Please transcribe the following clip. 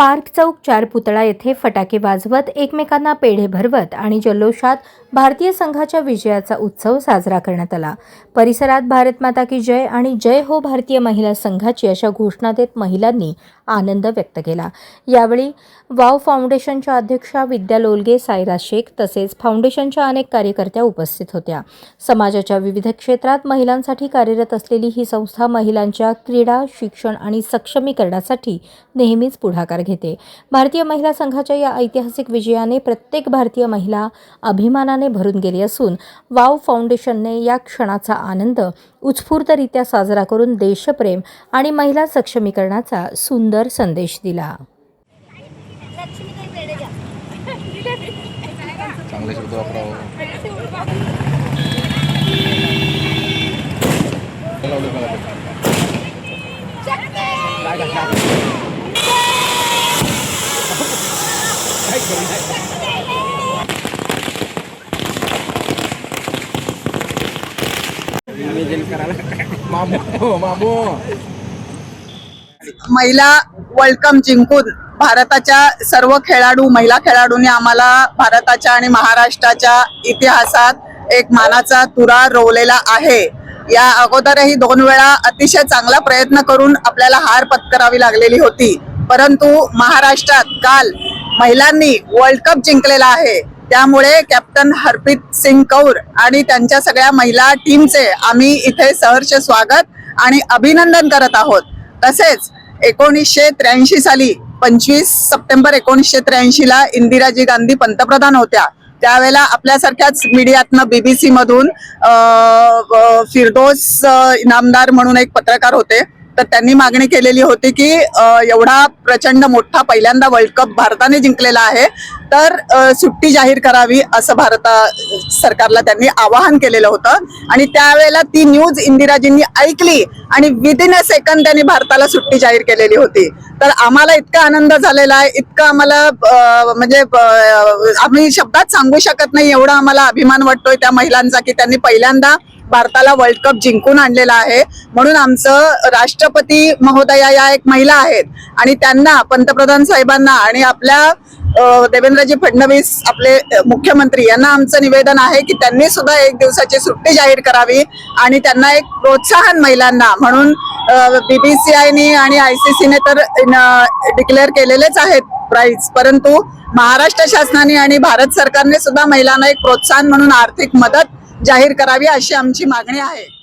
Park चौक चार पुतळा येथे फटाके वाजवत एकमेकांना पेढे भरवत आणि जल्लोषात भारतीय संघाच्या विजयाचा उत्सव साजरा करण्यात आला. परिसरात भारत माता की जय आणि जय हो भारतीय महिला संघाची अशा घोषणा देत महिलांनी आनंद व्यक्त केला. यावेळी वाव फाउंडेशनच्या अध्यक्षा विद्या लोलगे सायरा शेख तसेच फाउंडेशनच्या अनेक कार्यकर्त्या उपस्थित होत्या. समाजाच्या विविध क्षेत्रात महिलांसाठी कार्यरत असलेली ही संस्था महिलांच्या क्रीडा शिक्षण आणि सक्षमीकरणासाठी नेहमीच पुढाकार घेते. भारतीय महिला संघाच्या या ऐतिहासिक विजयाने प्रत्येक भारतीय महिला अभिमानाने भरून गेली असून वाव फाउंडेशनने या क्षणाचा आनंद उत्स्फूर्तरित्या साजरा करून देशप्रेम आणि महिला सक्षमीकरणाचा सुंदर संदेश दिला. चांगले शब्द वापरावं. महिला वर्ल्ड कप जिंकून भारताच्या सर्व खेळाडू महिला खेळाडूंनी आम्हाला भारताच्या आणि महाराष्ट्राच्या इतिहासात एक मानाचा तुरा रोवलेला आहे. या अगोदरही दोन वेळा अतिशय चांगला प्रयत्न करून आपल्याला हार पत्करावी लागलेली होती. परंतु महाराष्ट्रात काल महिलांनी वर्ल्ड कप जिंकलेला आहे. त्यामुळे कॅप्टन हरप्रीत सिंग कौर आणि त्यांच्या सगळ्या महिला टीमचे आम्ही इथे सहर्ष स्वागत आणि अभिनंदन करत आहोत. तसेच एकोणीसशे त्र्याऐंशी साली पंचवीस सप्टेंबर एकोणीसशे त्र्याऐंशीला इंदिराजी गांधी पंतप्रधान होत्या. त्यावेळेला आपल्यासारख्याच मीडियातनं बीबीसी मधून फिरदोस इनामदार म्हणून एक पत्रकार होते. तर त्यांनी मागणी केलेली होती की एवढा प्रचंड मोठा पहिल्यांदा वर्ल्ड कप भारताने जिंकलेला आहे तर सुट्टी जाहीर करावी असं भारता सरकारला त्यांनी आवाहन केलेलं होतं. आणि त्यावेळेला ती न्यूज इंदिराजींनी ऐकली आणि विदिन अ सेकंद त्यांनी भारताला सुट्टी जाहीर केलेली होती. तर आम्हाला इतका आनंद झालेला आहे इतका आम्हाला म्हणजे आम्ही शब्दात सांगू शकत नाही एवढा आम्हाला अभिमान वाटतोय त्या महिलांचा की त्यांनी पहिल्यांदा भारताला वर्ल्ड कप जिंकून आणलेला आहे. म्हणून आमचं राष्ट्रपती महोदया या एक महिला आहेत. आणि त्यांना पंतप्रधान साहेबांना आणि आपल्या देवेंद्रजी फडणवीस आपले मुख्यमंत्री यांना आमचं निवेदन आहे की त्यांनी सुद्धा एक दिवसाची सुट्टी जाहीर करावी आणि त्यांना एक प्रोत्साहन महिलांना. म्हणून बीबीसीआयनी आणि आय सी सीने तर डिक्लेअर केलेलेच आहेत प्राईज परंतु महाराष्ट्र शासनाने आणि भारत सरकारने सुद्धा महिलांना एक प्रोत्साहन म्हणून आर्थिक मदत जाहीर करावी अशी आमची मागणी आहे.